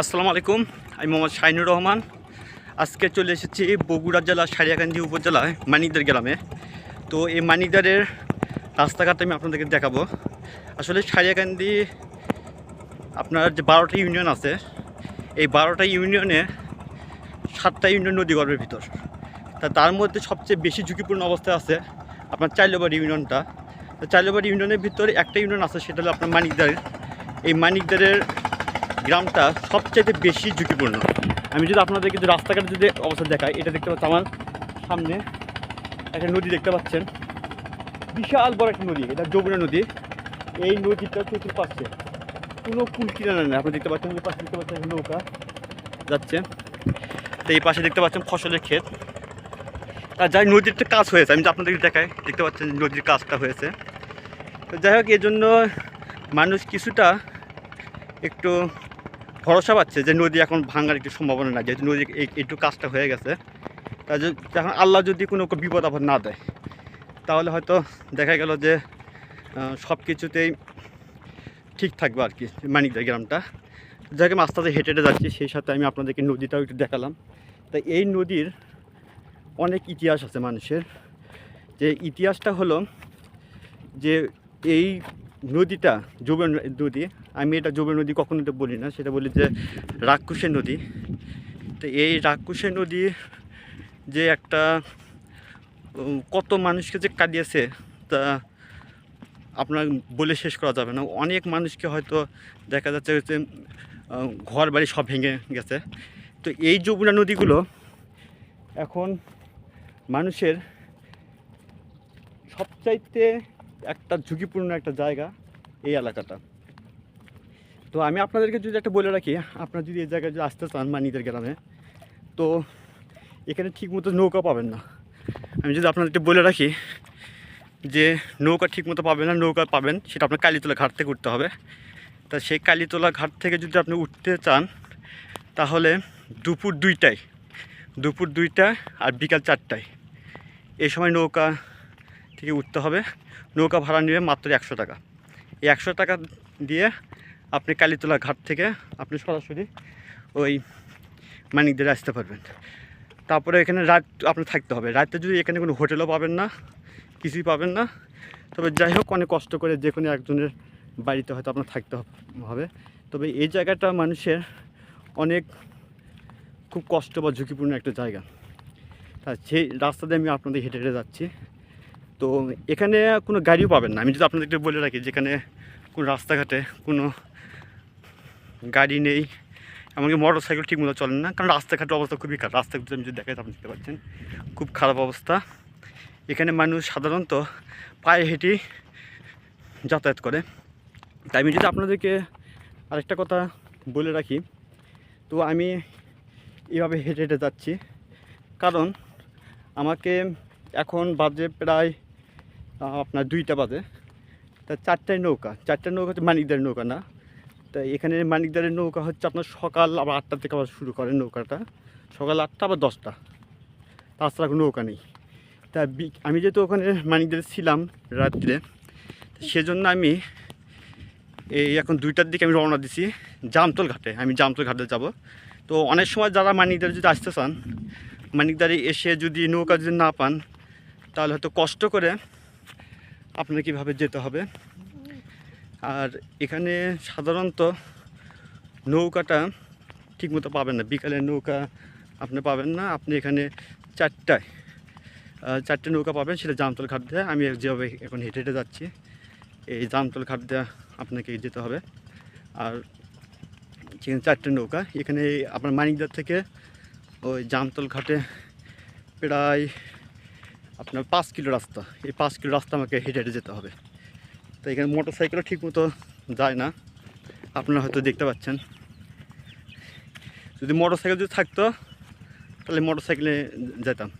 আসসালামু আলাইকুম, আমি মোহাম্মদ শাহিনুর রহমান। আজকে চলে এসেছি বগুড়া জেলার সারিয়াকান্দি উপজেলায় মানিকদার গ্রামে। তো এই মানিকদারের রাস্তাঘাট আমি আপনাদেরকে দেখাবো। আসলে সারিয়াকান্দি আপনার যে বারোটা ইউনিয়ন আছে, এই বারোটা ইউনিয়নে সাতটা ইউনিয়ন নদীগর্ভের ভিতর। তা তার মধ্যে সবচেয়ে বেশি ঝুঁকিপূর্ণ অবস্থায় আছে আপনার চাইলবাড়ি ইউনিয়নটা। তো চাইলবাড়ি ইউনিয়নের ভিতরে একটা ইউনিয়ন আছে, সেটা হলো আপনার মানিকদারের এই মানিকদারের গ্রামটা সবচাইতে বেশি ঝুঁকিপূর্ণ। আমি যদি আপনাদেরকে যদি রাস্তাঘাটে যদি অবস্থা দেখাই, এটা দেখতে পাচ্ছি আমার সামনে একটা নদী দেখতে পাচ্ছেন। বিশাল বড় একটা নদী, এটা যমুনা নদী। এই নদীটা পাচ্ছে কোনো কুল কিনারা নেই, আপনি দেখতে পাচ্ছেন পাশে দেখতে পাচ্ছেন নৌকা যাচ্ছে। তো এই পাশে দেখতে পাচ্ছেন ফসলের ক্ষেত। আর যাই নদীর একটা কাজ হয়েছে, আমি আপনাদেরকে দেখাই, দেখতে পাচ্ছেন নদীর কাজটা হয়েছে। তো যাই হোক এর জন্য মানুষ কিছুটা একটু ভরসা পাচ্ছে যে নদী এখন ভাঙার একটু সম্ভাবনা নাই, যেহেতু নদী একটু কাজটা হয়ে গেছে। তা যখন আল্লাহ যদি কোনো বিপদ আপদ না দেয়, তাহলে হয়তো দেখা গেল যে সব কিছুতেই ঠিক থাকবে আর কি মানিকদা গ্রামটা। যাকে আস্তে হেঁটে হেঁটে যাচ্ছি, সেই সাথে আমি আপনাদেরকে নদীটাও একটু দেখালাম। তাই এই নদীর অনেক ইতিহাস আছে মানুষের। যে ইতিহাসটা হলো যে এই নদীটা যুব নদী, আমি এটা যুব নদী কখনো তো বলি না, সেটা বলি যে রাক্ষসের নদী। তো এই রাক্ষসের নদী যে একটা কত মানুষকে যে কাঁদিয়েছে, তা আপনার বলে শেষ করা যাবে না। অনেক মানুষকে হয়তো দেখা যাচ্ছে যে ঘর বাড়ি সব ভেঙে গেছে। তো এই যমুনা নদীগুলো এখন মানুষের সবচাইতে একটা ঝুঁকিপূর্ণ একটা জায়গা এই এলাকাটা। তো আমি আপনাদেরকে যদি একটা বলে রাখি, আপনারা যদি এই জায়গায় যদি আসতে চান মানিদের গ্রামে, তো এখানে ঠিকমতো নৌকা পাবেন না। আমি যদি আপনাদেরকে বলে রাখি যে নৌকা ঠিকমতো পাবেন না, নৌকা পাবেন, সেটা আপনার কালীতলা ঘাট থেকে উঠতে হবে। তা সেই কালীতলা ঘাট থেকে যদি আপনি উঠতে চান, তাহলে দুপুর দুইটায়, দুপুর দুইটা আর বিকাল চারটায় এই সময় নৌকা থেকে উঠতে হবে। নৌকা ভাড়া নেবে মাত্র একশো টাকা। এই একশো টাকা দিয়ে আপনি কালীতলা ঘাট থেকে আপনি সরাসরি ওই মানিকদের আসতে পারবেন। তারপরে এখানে রাত আপনার থাকতে হবে। রাতে যদি এখানে কোনো হোটেলও পাবেন না, কিছুই পাবেন না, তবে যাই হোক, অনেক কষ্ট করে যে কোনো একজনের বাড়িতে হয়তো আপনার থাকতে হবে তবে এই জায়গাটা মানুষের অনেক খুব কষ্ট বা ঝুঁকিপূর্ণ একটা জায়গা। তা সেই রাস্তা দিয়ে আমি আপনাদের হেঁটে হেঁটে যাচ্ছি। তো এখানে কোনো গাড়িও পাবেন না। আমি যদি আপনাদেরকে বলে রাখি যেখানে কোনো রাস্তাঘাটে কোনো গাড়ি নেই, এমনকি মোটর সাইকেল ঠিকমতো চলে না, কারণ রাস্তাঘাটের অবস্থা খুবই খারাপ। রাস্তাঘাটে আমি যদি দেখাই আপনি দেখতে পাচ্ছেন খুব খারাপ অবস্থা। এখানে মানুষ সাধারণত পায়ে হেঁটেই যাতায়াত করে। তাই আমি যদি আপনাদেরকে আরেকটা কথা বলে রাখি, তো আমি এভাবে হেঁটে হেঁটে যাচ্ছি। কারণ আমাকে এখন বাজে প্রায় আপনার দুইটা বাজে। তা চারটায় নৌকা চারটা নৌকা হচ্ছে মানিকদারের নৌকা না? তা এখানে মানিকদারের নৌকা হচ্ছে আপনার সকাল আবার আটটা থেকে আবার শুরু করে নৌকাটা। সকাল আটটা আবার দশটা। তাছাড়া কোনো নৌকা নেই। তা আমি যেহেতু ওখানে মানিকদারে ছিলাম রাত্রে সেজন্য আমি এই এখন দুইটার দিকে আমি রওনা দিছি জামতল ঘাটে। আমি জামতল ঘাটে যাব। তো অনেক সময় যারা মানিকদারে যদি আসতে চান, মানিকদারে এসে যদি নৌকা যদি না পান, তাহলে হয়তো কষ্ট করে আপনার কীভাবে যেতে হবে? আর এখানে সাধারণত নৌকাটা ঠিকমতো পাবেন না। বিকালের নৌকা আপনি পাবেন না। আপনি এখানে চারটায় চারটে নৌকা পাবেন, সেটা জামতল ঘাট দিয়ে। আমি যেভাবে এখন হেঁটে হেঁটে যাচ্ছি, এই জামতল ঘাট দিয়ে আপনাকে যেতে হবে। আর সেখানে চারটে নৌকা। এখানে আপনার মানিকদার থেকে ওই জামতল ঘাটে প্রায় আপনার পাঁচ কিলো রাস্তা। এই পাঁচ কিলো রাস্তা আমাকে হেঁটে হেঁটে যেতে হবে। তো এখানে মোটর সাইকেলও ঠিকমতো যায় না। আপনারা হয়তো দেখতে পাচ্ছেন। যদি মোটর সাইকেল যদি থাকতো, তাহলে মোটর সাইকেলে যেতাম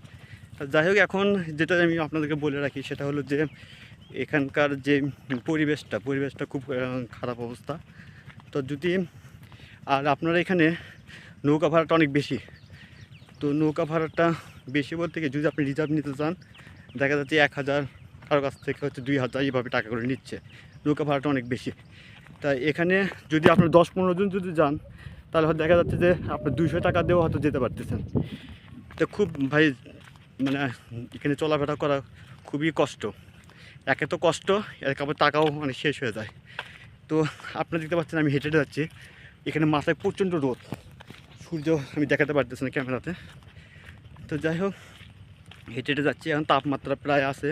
যাই হোক, এখন যেটা আমি আপনাদেরকে বলে রাখি, সেটা হলো যে, এখানকার যে পরিবেশটা পরিবেশটা খুব খারাপ অবস্থা। তো যদি, আর আপনারা এখানে নৌকা ভাড়াটা অনেক বেশি। তো নৌকা ভাড়াটা বেশি বলতে কি, যদি আপনি রিজার্ভ নিতে চান, দেখা যাচ্ছে এক হাজার, কারও কাছ থেকে হচ্ছে দুই হাজার এইভাবে টাকা করে নিচ্ছে। নৌকা ভাড়াটা অনেক বেশি। তাই এখানে যদি আপনার দশ পনেরো জন যদি যান, তাহলে হয়তো দেখা যাচ্ছে যে আপনার দুইশো টাকা দিয়েও হয়তো যেতে পারতেছেন। তো খুব ভাই মানে এখানে চলাফেরা করা খুবই কষ্ট। একে তো কষ্ট এর কাপড় টাকাও অনেক শেষ হয়ে যায়। তো আপনারা দেখতে পাচ্ছেন আমি হেঁটে হেঁটে যাচ্ছি। এখানে মাথায় প্রচণ্ড রোদ। সূর্য আমি দেখাতে পারতেছি না ক্যামেরাতে। তো যাই হোক, হেঁটে হেঁটে যাচ্ছি। এখন তাপমাত্রা প্রায় আছে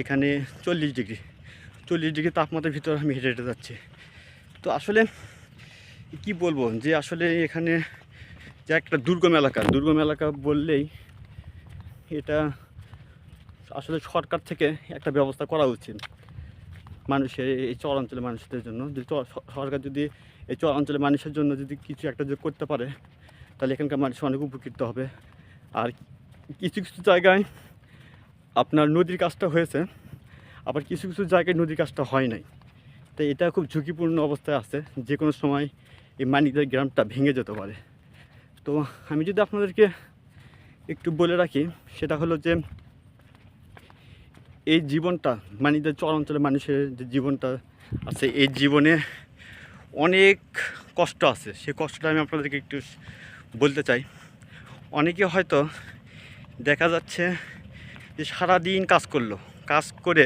এখানে চল্লিশ ডিগ্রি। চল্লিশ ডিগ্রি তাপমাত্রার ভিতরে আমি হেঁটে হেঁটে যাচ্ছি। তো আসলে কি বলব যে আসলে এখানে যে একটা দুর্গম এলাকা দুর্গম এলাকা বললেই এটা আসলে সরকার থেকে একটা ব্যবস্থা করা উচিত মানুষের, এই চর অঞ্চলের মানুষদের জন্য। যদি সরকার যদি এই চর অঞ্চলের মানুষের জন্য যদি কিছু একটা যদি করতে পারে, তাহলে এখানকার মানুষ অনেক উপকৃত হবে। আর কিছু কিছু জায়গায় আপনার নদীর কাজটা হয়েছে, আবার কিছু কিছু জায়গায় নদীর কাজটা হয় নাই। তো এটা খুব ঝুঁকিপূর্ণ অবস্থায় আছে, যে কোনো সময় এই মানিকদের গ্রামটা ভেঙে যেতে পারে। তো আমি যদি আপনাদেরকে একটু বলে রাখি, সেটা হলো যে এই জীবনটা, মানিকদের চর অঞ্চলের মানুষের যে জীবনটা আছে, এই জীবনে অনেক কষ্ট আছে। সে কষ্টটা আমি আপনাদেরকে একটু বলতে চাই। অনেকে হয়তো দেখা যাচ্ছে যে সারাদিন কাজ করল, কাজ করে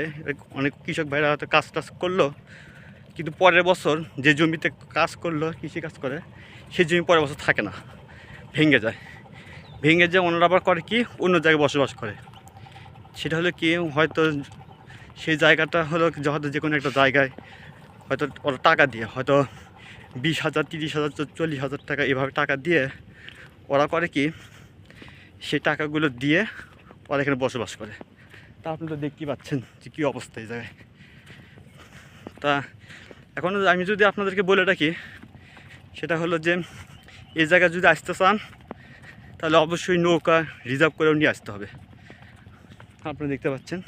অনেক কৃষক ভাইরা হয়তো কাজ টাজ করল, কিন্তু পরের বছর যে জমিতে কাজ করল, কৃষি কাজ করে সেই জমি পরের বছর থাকে না, ভেঙে যায়। ভেঙে যায় ওনারা আবার করে কি? অন্য জায়গায় বসবাস করে। সেটা হলো কি, হয়তো সেই জায়গাটা হলো হয়তো যে কোনো একটা জায়গায় হয়তো ওরা টাকা দিয়ে, হয়তো বিশ হাজার, তিরিশ হাজার, চল্লিশ হাজার টাকা এভাবে টাকা দিয়ে ওরা করে কি সেই টাকাগুলো দিয়ে ওরা এখানে বসবাস করে। তা আপনি তো দেখতেই পাচ্ছেন যে কী অবস্থা এই জায়গায়। তা এখন আমি যদি আপনাদেরকে বলে রাখি, সেটা হলো যে এই জায়গায় যদি আসতে চান, তাহলে অবশ্যই নৌকা রিজার্ভ করেও নিয়ে আসতে হবে। আপনারা দেখতে পাচ্ছেন।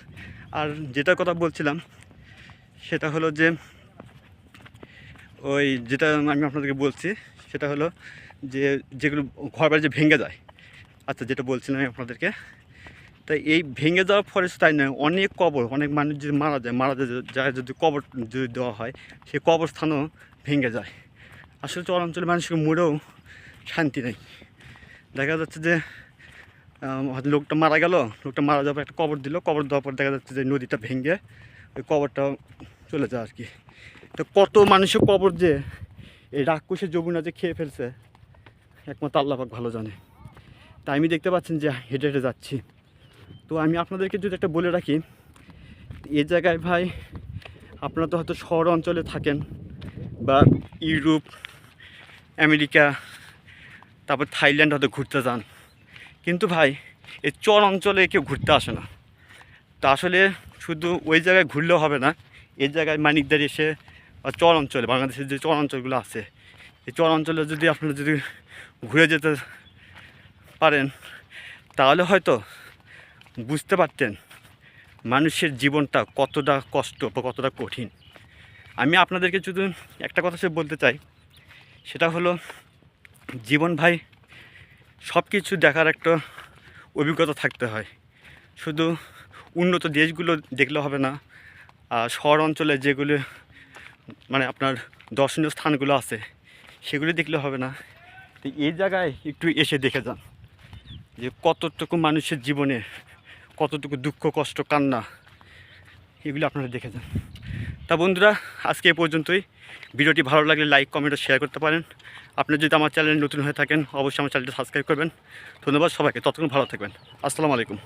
আর যেটা কথা বলছিলাম, সেটা হলো যে ওই যেটা আমি আপনাদেরকে বলছি, সেটা হলো যে যেগুলো ঘর বাড়ি যে ভেঙে যায় আচ্ছা যেটা বলছিলাম আমি আপনাদেরকে, তাই এই ভেঙে যাওয়ার ফলে তাই নয়, অনেক কবর, অনেক মানুষ যদি মারা যায় মারা যায় যদি কবর যদি দেওয়া হয়, সেই কবরস্থানও ভেঙে যায়। আসলে চর অঞ্চলের মানুষকে মরেও শান্তি নেই। দেখা যাচ্ছে যে লোকটা মারা গেল, লোকটা মারা যাওয়ার একটা কবর দিল, কবর দেওয়ার পর দেখা যাচ্ছে যে নদীটা ভেঙে ওই কবরটা চলে যায় আর কি তো কত মানুষের কবর যে, এই রাক্ষসের যমুনা যে খেয়ে ফেলছে, একমাত্র আল্লাপাক ভালো জানে। আমি দেখতে পাচ্ছেন যে হেঁটে হেঁটে যাচ্ছি। তো আমি আপনাদেরকে যদি একটা বলে রাখি এই জায়গায় ভাই আপনারা তো হয়তো শহর অঞ্চলে থাকেন বা ইউরোপ, আমেরিকা, তারপর থাইল্যান্ড হয়তো ঘুরতে যান। কিন্তু ভাই এই চর অঞ্চলে কেউ ঘুরতে আসে না। তা আসলে শুধু ওই জায়গায় ঘুরলেও হবে না এই জায়গায় মানিকদারি এসে বা চর অঞ্চলে, বাংলাদেশের যে চর অঞ্চলগুলো আছে এই চর অঞ্চলে যদি আপনারা যদি ঘুরে যেতে পারেন, তাহলে হয়তো বুঝতে পারতেন মানুষের জীবনটা কতটা কষ্ট বা কতটা কঠিন। আমি আপনাদেরকে শুধু একটা কথা সে বলতে চাই, সেটা হলো, জীবন ভাই সব কিছু দেখার একটা অভিজ্ঞতা থাকতে হয়। শুধু উন্নত দেশগুলো দেখলে হবে না, আর শহর অঞ্চলে যেগুলো মানে আপনার দর্শনীয় স্থানগুলো আছে, সেগুলো দেখলে হবে না। তো এই জায়গায় একটু এসে দেখে যান। যে কতটুকু মানুষের জীবনে কতটুকু দুঃখ, কষ্ট, কান্না, এগুলো আপনারা দেখে যান। তা বন্ধুরা, আজকে এ পর্যন্তই। ভিডিওটি ভালো লাগলে লাইক, কমেন্ট শেয়ার করতে পারেন। আপনি যদি আমার চ্যানেল নতুন হয়ে থাকেন, অবশ্যই আমার চ্যানেলটি সাবস্ক্রাইব করবেন। ধন্যবাদ সবাইকে, ততক্ষণ ভালো থাকবেন। আসসালামু আলাইকুম।